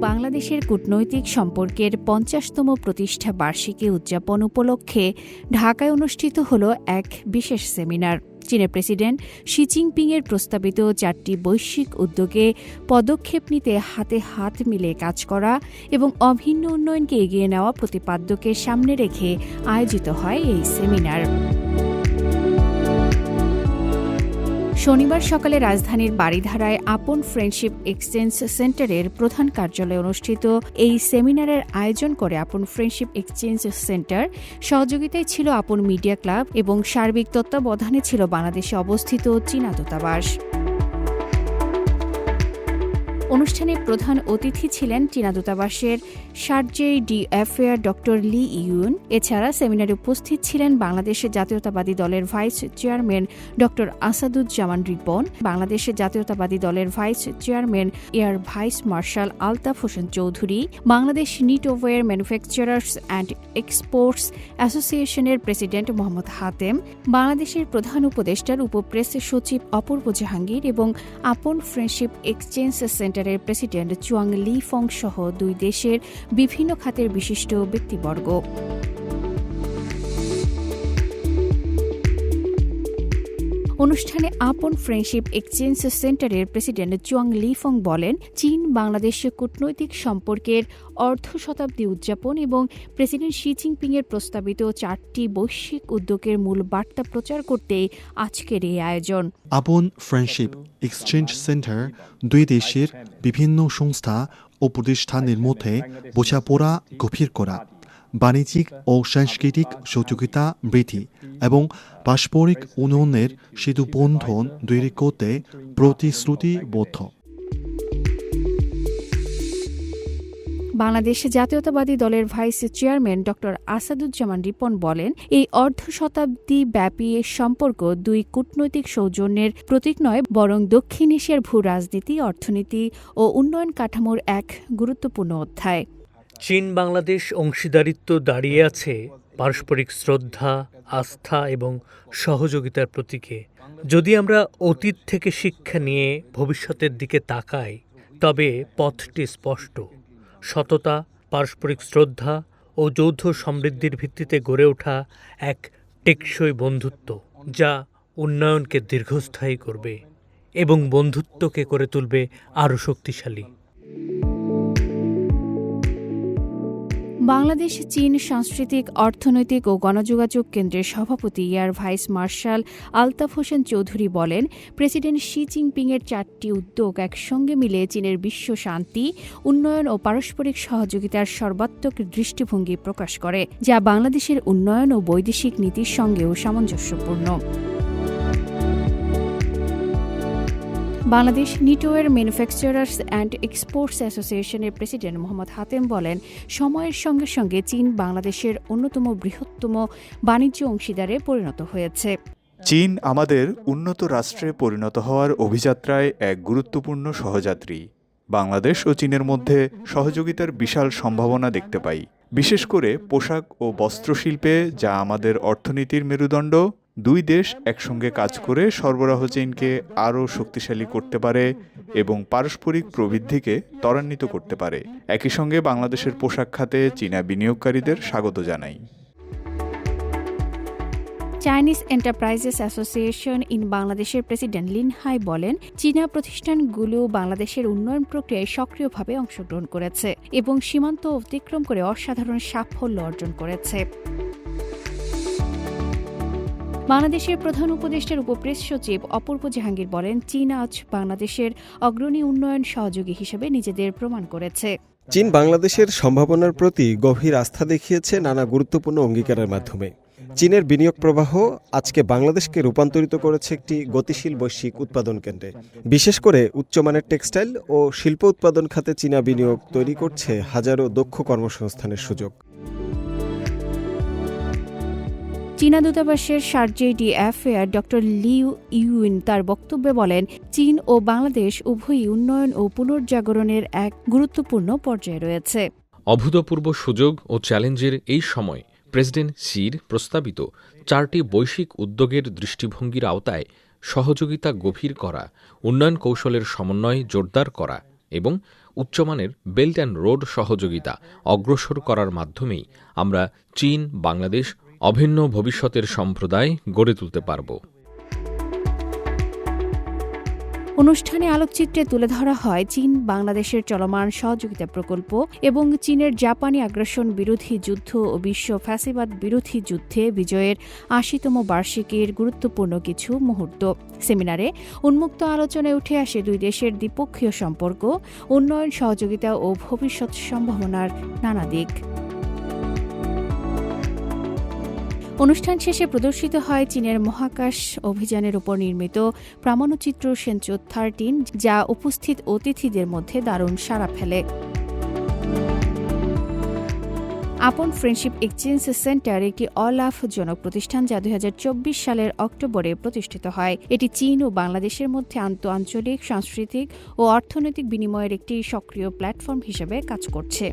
বাংলাদেশের কূটনৈতিক সম্পর্কের পঞ্চাশতম প্রতিষ্ঠা বার্ষিকী উদযাপন উপলক্ষে ঢাকায় অনুষ্ঠিত হল এক বিশেষ সেমিনার। চীনের প্রেসিডেন্ট শি জিনপিংয়ের প্রস্তাবিত চারটি বৈশ্বিক উদ্যোগে পদক্ষেপ নিতে হাতে হাত মিলে কাজ করা এবং অভিন্ন উন্নয়নকে এগিয়ে নেওয়া প্রতিপাদ্যকে সামনে রেখে আয়োজিত হয় এই সেমিনার। শনিবার সকালে রাজধানীর বাড়িধারায় আপন ফ্রেন্ডশিপ এক্সচেঞ্জ সেন্টারের প্রধান কার্যালয়ে অনুষ্ঠিত এই সেমিনারের আয়োজন করে আপন ফ্রেন্ডশিপ এক্সচেঞ্জ সেন্টার সহযোগিতায় ছিল আপন মিডিয়া ক্লাব এবং সার্বিক তত্ত্বাবধানে ছিল বাংলাদেশে অবস্থিত চীনা দূতাবাস। অনুষ্ঠানে প্রধান অতিথি ছিলেন চীনা দূতাবাসের chargé d' affaire doctor Li Yun. এছাড়া সেমিনারে উপস্থিত ছিলেন বাংলাদেশের জাতীয়তাবাদী দলের vice chairman doctor Asaduzzaman Ripon বাংলাদেশের জাতীয়তাবাদী দলের vice chairman air vice marshal Altaf Hossain Chowdhury, Bangladesh knitwear manufacturers and exports অ্যাসোসিয়েশনের প্রেসিডেন্ট মোহাম্মদ হাতেম, বাংলাদেশের প্রধান উপদেষ্টার উপপ্রেস সচিব অপূর্ব জাহাঙ্গীর এবং আপন ফ্রেন্ডশিপ এক্সচেঞ্জ সেন্টারের প্রেসিডেন্ট চুয়াং লি ফং সহ দুই দেশের বিভিন্ন খাতের বিশিষ্ট ব্যক্তিবর্গ। অনুষ্ঠানে আপন ফ্রেন্ডশিপ এক্সচেঞ্জ সেন্টারের প্রেসিডেন্ট চুয়াং লিফং বলেন, চীন বাংলাদেশের কূটনৈতিক সম্পর্কের অর্ধ শতাব্দী উদযাপন এবং প্রেসিডেন্ট শি জিনপিংয়ের প্রস্তাবিত চারটি বৈশ্বিক উদ্যোগের মূল বার্তা প্রচার করতে আজকের এই আয়োজন। আপন ফ্রেন্ডশিপ এক্সচেঞ্জ সেন্টার দুই দেশের বিভিন্ন সংস্থা ও প্রতিষ্ঠানের মধ্যে বোঝাপড়া, গভীর করা, বাণিজ্যিক ও সাংস্কৃতিক সহযোগিতা, বৃদ্ধি এবং পারস্পরিক উন্নয়নের সেতু বন্ধন তৈরি করতে প্রতিশ্রুতিবদ্ধ। বাংলাদেশ জাতীয়তাবাদী দলের ভাইস চেয়ারম্যান ড. আসাদুজ্জামান রিপন বলেন, এই অর্ধ শতাব্দী ব্যাপী সম্পর্ক দুই কূটনৈতিক সৌজন্যের প্রতীক নয়, বরং দক্ষিণ এশিয়ার ভূ রাজনীতি অর্থনীতি ও উন্নয়ন কাঠামোর এক গুরুত্বপূর্ণ অধ্যায়। চীন বাংলাদেশ অংশীদারিত্ব দাঁড়িয়ে আছে পারস্পরিক শ্রদ্ধা, আস্থা এবং সহযোগিতার প্রতীকে। যদি আমরা অতীত থেকে শিক্ষা নিয়ে ভবিষ্যতের দিকে তাকাই, তবে পথটি স্পষ্ট। সততা, পারস্পরিক শ্রদ্ধা ও যৌথ সমৃদ্ধির ভিত্তিতে গড়ে ওঠা এক টেকসই বন্ধুত্ব, যা উন্নয়নকে দীর্ঘস্থায়ী করবে এবং বন্ধুত্বকে করে তুলবে আরও শক্তিশালী। বাংলাদেশ, চীন, সাংস্কৃতিক, অর্থনৈতিক ও গণযোগাযোগ কেন্দ্রের সভাপতি air vice marshal Altaf Hossain Chowdhury বলেন, প্রেসিডেন্ট শি জিনপিংয়ের চারটি উদ্যোগ একসঙ্গে মিলে চীনের বিশ্ব শান্তি, উন্নয়ন ও পারস্পরিক সহযোগিতার সর্বাত্মক দৃষ্টিভঙ্গি প্রকাশ করে, যা বাংলাদেশের উন্নয়ন ও বৈদেশিক নীতির সঙ্গেও সামঞ্জস্যপূর্ণ। বাংলাদেশ নিটোয়ের ম্যানুফ্যাকচারার্স অ্যান্ড এক্সপোর্টস অ্যাসোসিয়েশনের প্রেসিডেন্ট মোহাম্মদ হাতেম বলেন, সময়ের সঙ্গে সঙ্গে চীন বাংলাদেশের অন্যতম বৃহত্তম বাণিজ্য অংশীদারে পরিণত হয়েছে। চীন আমাদের উন্নত রাষ্ট্রে পরিণত হওয়ার অভিযাত্রায় এক গুরুত্বপূর্ণ সহযাত্রী। বাংলাদেশ ও চীনের মধ্যে সহযোগিতার বিশাল সম্ভাবনা দেখতে পাই। বিশেষ করে পোশাক ও বস্ত্রশিল্পে, যা আমাদের অর্থনীতির মেরুদণ্ড দুই দেশ একসঙ্গে কাজ করে সরবরাহ চেইনকে আরও শক্তিশালী করতে পারে এবং পারস্পরিক প্রবৃদ্ধিকে ত্বরান্বিত করতে পারে। একই সঙ্গে বাংলাদেশের পোশাক খাতে চীনা বিনিয়োগকারীদের স্বাগত জানাই। চাইনিজ এন্টারপ্রাইজেস অ্যাসোসিয়েশন ইন বাংলাদেশের প্রেসিডেন্ট লিন হাই বলেন, চীনা প্রতিষ্ঠানগুলো বাংলাদেশের উন্নয়ন প্রক্রিয়ায় সক্রিয়ভাবে অংশগ্রহণ করেছে এবং সীমান্ত অতিক্রম করে অসাধারণ সাফল্য অর্জন করেছে। বাংলাদেশের প্রধান উপদেষ্টার উপপ্রেস সচিব অপূর্ব জাহাঙ্গীর বলেন, চীন আজ বাংলাদেশের অগ্রণী উন্নয়ন সহযোগী হিসেবে নিজেদের প্রমাণ করেছে। চীন বাংলাদেশের সম্ভাবনার প্রতি গভীর আস্থা দেখিয়েছে নানা গুরুত্বপূর্ণ অঙ্গীকারের মাধ্যমে। চীনের বিনিয়োগ প্রবাহ আজকে বাংলাদেশকে রূপান্তরিত করেছে একটি গতিশীল বৈশ্বিক উৎপাদন কেন্দ্রে। বিশেষ করে উচ্চমানের টেক্সটাইল ও শিল্প উৎপাদন খাতে চীনা বিনিয়োগ তৈরি করছে হাজারো দক্ষ কর্মসংস্থানের সুযোগ। চীনা দূতাবাসের শারজে ডি অ্যাফেয়ার ড লিউ ইউইন তার বক্তব্যে বলেন, চীন ও বাংলাদেশ উভয়ই উন্নয়ন ও পুনর্জাগরণের এক গুরুত্বপূর্ণ পর্যায়ে রয়েছে। অভূতপূর্ব সুযোগ ও চ্যালেঞ্জের এই সময় প্রেসিডেন্ট সির প্রস্তাবিত চারটি বৈশ্বিক উদ্যোগের দৃষ্টিভঙ্গির আওতায় সহযোগিতা গভীর করা, উন্নয়ন কৌশলের সমন্বয় জোরদার করা এবং উচ্চমানের বেল্ট অ্যান্ড রোড সহযোগিতা অগ্রসর করার মাধ্যমেই আমরা চীন, বাংলাদেশ অভিন্ন ভবিষ্যতের সম্প্রদায় গড়ে তুলতে পারব। অনুষ্ঠানে আলোকচিত্রে তুলে ধরা হয় চীন, বাংলাদেশের চলমান সহযোগিতা প্রকল্প এবং চীনের জাপানি আগ্রাসন বিরোধী যুদ্ধ ও বিশ্ব ফ্যাসিবাদ বিরোধী যুদ্ধে বিজয়ের আশিতম বার্ষিকীর গুরুত্বপূর্ণ কিছু মুহূর্ত। সেমিনারে উন্মুক্ত আলোচনায় উঠে আসে দুই দেশের দ্বিপক্ষীয় সম্পর্ক, উন্নয়ন, সহযোগিতা ও ভবিষ্যৎ সম্ভাবনার নানা দিক। অনুষ্ঠান শেষে প্রদর্শিত হয় চীনের মহাকাশ অভিযানের উপর নির্মিত প্রামাণ্যচিত্র সেঞ্চো থার্টিন যা উপস্থিত অতিথিদের মধ্যে দারুণ সাড়া ফেলে। আপন ফ্রেন্ডশিপ এক্সচেঞ্জ সেন্টার একটি অলাভজনক প্রতিষ্ঠান যা দু হাজার চব্বিশ সালের অক্টোবরে প্রতিষ্ঠিত হয়। এটি চীন ও বাংলাদেশের মধ্যে আন্ত আঞ্চলিক, সাংস্কৃতিক ও অর্থনৈতিক বিনিময়ের একটি সক্রিয় প্ল্যাটফর্ম হিসেবে কাজ করছে।